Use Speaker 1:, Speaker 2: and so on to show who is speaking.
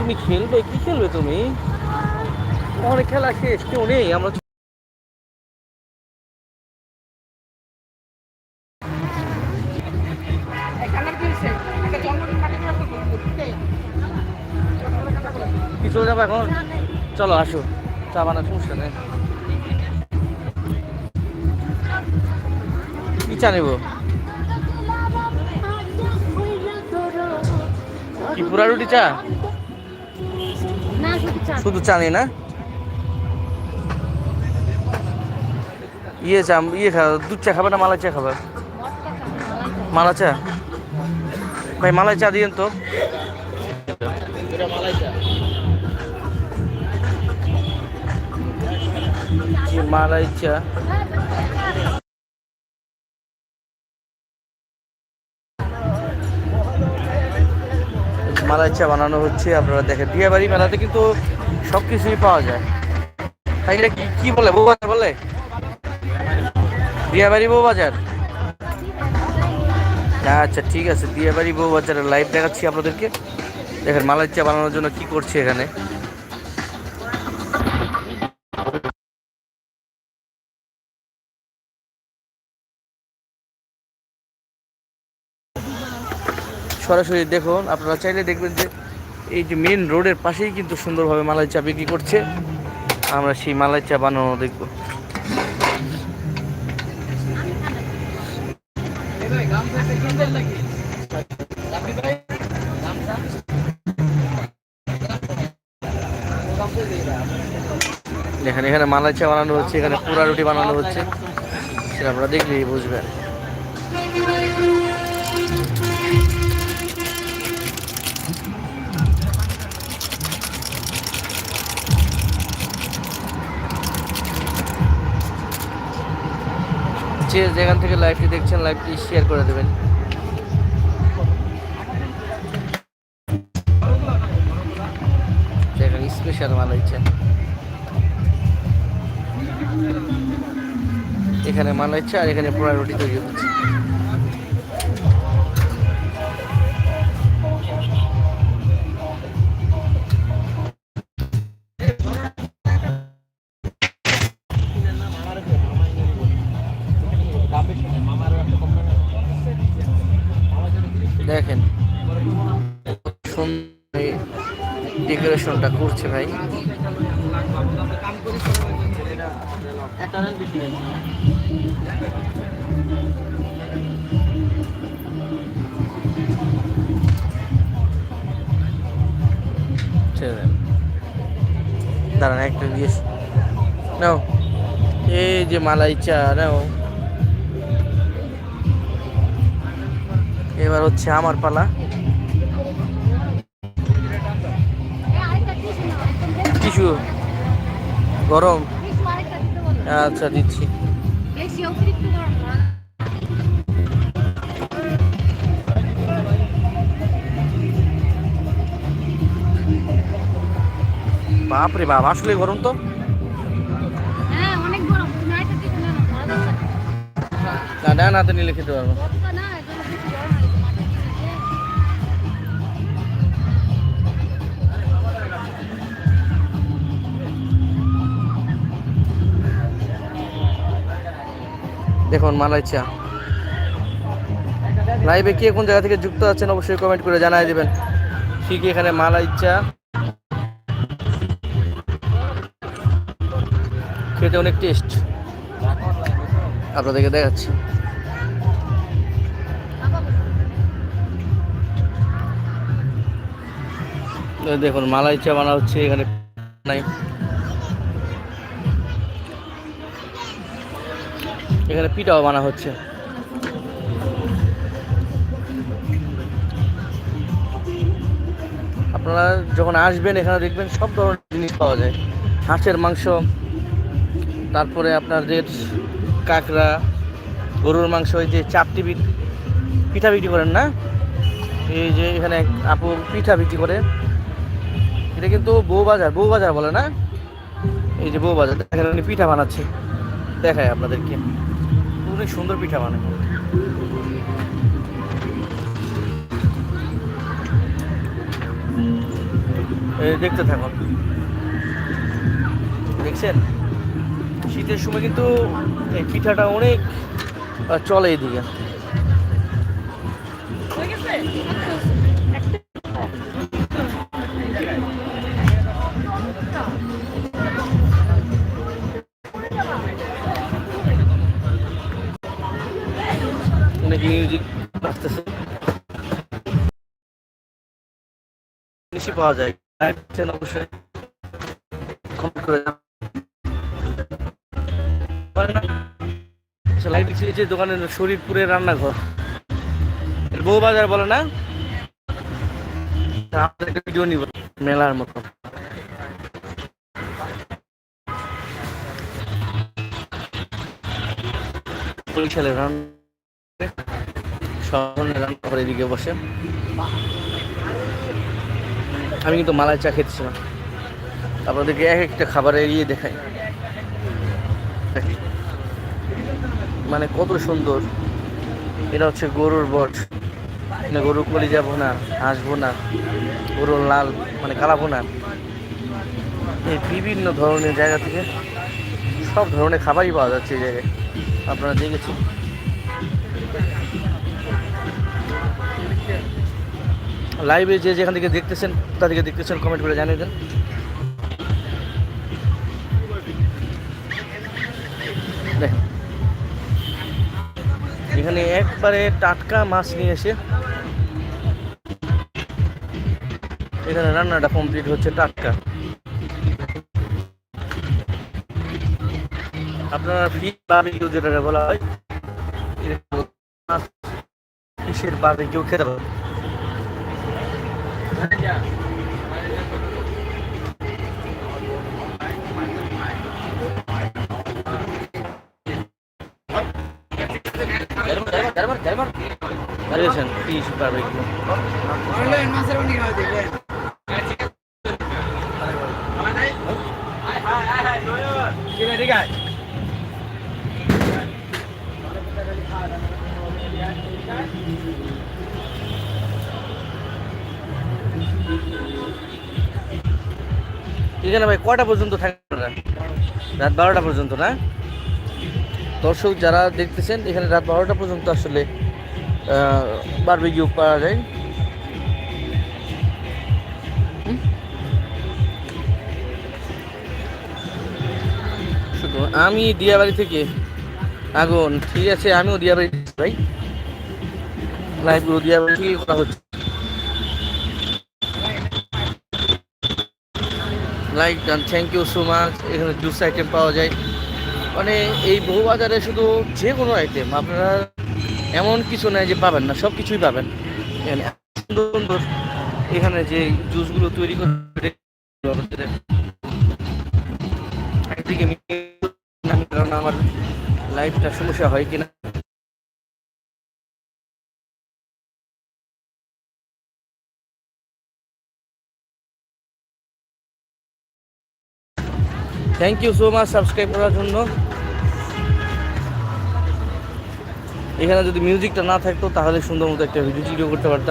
Speaker 1: তুমি খেলবে? কি খেলবে তুমি? অনেক খেলা শেষ, কেউ নেই, আমরা কি চলে যাব এখন। চলো, আসো। চা বানা সমস্যা নেই কি চা নেব? কি, পুরা রুটি চা?
Speaker 2: শুধু চা
Speaker 1: নেই না? ইয়ে চা ইয়ে খাবে দুধ চা খাবে না মালাই চা খাবে? মালা চা? ভাই, মালাই চা দিয়েন তো। মালাই চা। মালাই চা বানানো হচ্ছে, আপনারা দেখেন। বিয়েবাড়ি মেলাতে কিন্তু সব কিছুই পাওয়া যায়। তাই এটা কি কি বলে? বউ বাজার বলে? বিয়েবাড়ি বউ বাজার আচ্ছা ঠিক আছে। বিয়েবাড়ি বউ বাজারের লাইভ দেখাচ্ছি আপনাদেরকে। দেখেন মালাই চা বানানোর জন্য কি করছে এখানে? সরাসরি দেখুন, আপনারা চাইলে দেখবেন যে এই যে মেন রোডের পাশেই কিন্তু সুন্দরভাবে মালাই চা বিক্রি করছে। আমরা সেই মালাই চা বানানো দেখব। দেখেন, এখানে মালাই চা বানানো হচ্ছে, এখানে পুরা রুটি বানানো হচ্ছে। সেটা আপনারা দেখলেই বুঝবেন। যে যেখান থেকে লাইভটি দেখছেন লাইভটি শেয়ার করে দেবেন। স্পেশাল মাল হচ্ছে এখানে মাল হচ্ছে আর এখানে পোড়া রুটি তৈরি হচ্ছে। ডেকোরেশনটা করছে ভাই। দাঁড়ান, একটা দিয়ে নাও, এই যে মালাই চা নাও। এবার হচ্ছে আমার পালা। কিছু গরম? আচ্ছা দিচ্ছি। বাপরে বাপ আসলে গরম তো।
Speaker 2: হ্যাঁ না না
Speaker 1: হাতে নিলে খেতে পারব। দেখুন চা। লাইভে কে কোন জায়গা থেকে যুক্ত আছেন অবশ্যই কমেন্ট করে জানাই দিবেন। ঠিক এখানে চা। খেতে অনেক টেস্ট আপনাদেরকে দেখাচ্ছি। দেখুন মালাই চা বানা হচ্ছে এখানে। নাই এখানে পিঠাও বানা হচ্ছে। আপনারা যখন আসবেন, এখানে দেখবেন সব ধরনের জিনিস পাওয়া যায়। হাঁসের মাংস, তারপরে আপনাদের কাঁকড়া, গরুর মাংস, এই যে চাপটি পিঠা বিক্রি করেন না? এই যে এখানে আপু পিঠা বিক্রি করে। এটা কিন্তু বউ বাজার বউ বাজার বলে না? এই যে বউ বাজার এখানে উনি পিঠা বানাচ্ছে। দেখায় আপনাদেরকে। অনেক সুন্দর পিঠা মানে দেখতে থাকুন। দেখছেন? শীতের সময় কিন্তু এই পিঠাটা অনেক চলে এদিকে। বেশি পাওয়া যায়। অবশ্যই। কমেন্ট করে না, আচ্ছা, যে দোকানের শরীরপুরের রান্নাঘর। বউ বাজার বলে না? ভিডিও নিব মেলার মতো। বরিশালের রান্না সব ধরনের রান্নাঘর এদিকে বসে। আমি কিন্তু মালাই চা খেতেছিলাম আপনাদেরকে এক একটা খাবার এড়িয়ে দেখাই। মানে কত সুন্দর। এটা হচ্ছে গরুর বট। মানে গরু কলি যাব না, হাসবো না। গরুর লাল মানে কালাবো না। এই বিভিন্ন ধরনের জায়গা থেকে সব ধরনের খাবারই পাওয়া যাচ্ছে এই জায়গায়। আপনারা দেখেছি লাইভে যে যেখান থেকে দেখতেছেন তাদেরকে দেখতেছেন কমেন্ট করে জানিয়ে দেন। এখানে একবারে টাটকা মাছ নিয়ে এসে এখানে রান্নাটা কমপ্লিট হচ্ছে টাটকা। আপনারা ফি বারবিকিউ যেটা বলা হয় মাছ কিসের বারবিকিউ খেতে পারেন தர்மன் தர்மன் தர்மன் தர்மன் டி சூப்பர் பிடிக்கும் ஆன்லைன் மாஸ்டர் பண்ணிக்கலாம் এখানে ভাই কয়টা পর্যন্ত আপনারা? রাত বারোটা পর্যন্ত না? দর্শক যারা দেখতেছেন, এখানে রাত বারোটা পর্যন্ত আসলে বারবিকিউ পাওয়া যায়। আমি দিয়াবাড়ি থেকে আগুন। ঠিক আছে, আমিও দিয়াবাড়ি ভাই লাইভগুলো দিয়াবাড়ি থেকে করা হচ্ছে like done thank you so much এখানে জুস আইটেম পাওয়া যায়। মানে এই বহু বাজারে শুধু যে কোনো আইটেম আপনারা এমন কিছু নাই যে পাবেন না সব কিছুই পাবেন সুন্দর এখানে যে জুসগুলো তৈরি করে আমার লাইফটা সমস্যা হয় কিনা। Thank you so much subscribe করার জন্য। এখানে যদি মিউজিকটা না থাকতো, তাহলে সুন্দর মতো একটা ভিডিও করতে পারতাম।